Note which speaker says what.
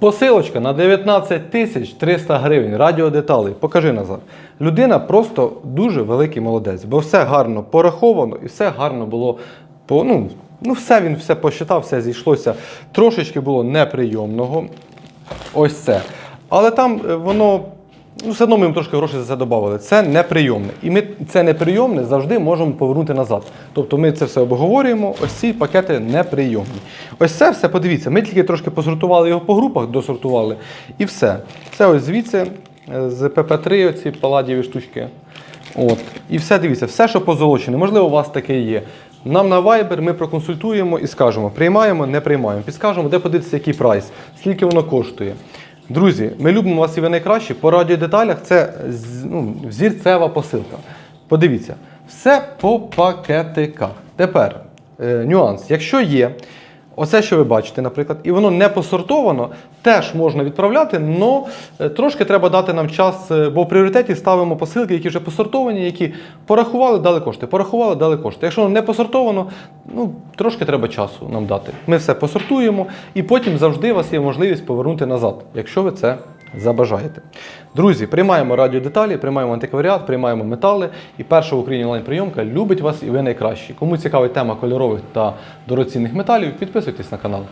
Speaker 1: Посилочка на 19 тисяч 300 гривень радіодеталей. Покажи назад. Людина просто дуже великий молодець, бо все гарно пораховано і все гарно було по. Ну, ну все він все посчитав, все зійшлося. Трошечки було неприйомного. Ось це. Але там е, воно. Ну, все одно ми їм трошки грошей за це додали. Це неприйомне. І ми це неприйомне завжди можемо повернути назад. Тобто ми це все обговорюємо, ось ці пакети неприйомні. Ось це все, подивіться, ми тільки трошки посортували його по групах, досортували, і все. Це ось звідси е, з ПП3, оці паладієві штучки. От. І все дивіться, все, що позолочене, можливо, у вас таке є. Нам на Viber ми проконсультуємо і скажемо, приймаємо, не приймаємо. Підскажемо, де подивитися, який прайс, скільки воно коштує. Друзі, ми любимо вас і ви найкращі. По радіодеталях це ну, зірцева посилка. Подивіться, все по пакетиках. Тепер е, нюанс. Якщо є оце, що ви бачите, наприклад, і воно не посортовано, теж можна відправляти, але трошки треба дати нам час, е, бо в пріоритеті ставимо посилки, які вже посортовані, які порахували, дали кошти. Порахували, дали кошти. Якщо воно не посортовано, ну трошки треба часу нам дати. Ми все посортуємо, і потім завжди у вас є можливість повернути назад, якщо ви це забажаєте. Друзі, приймаємо радіодеталі, приймаємо антикваріат, приймаємо метали. І перша в Україні онлайн-прийомка любить вас і ви найкращі. Кому цікавить тема кольорових та дорогоцінних металів, підписуйтесь на канал.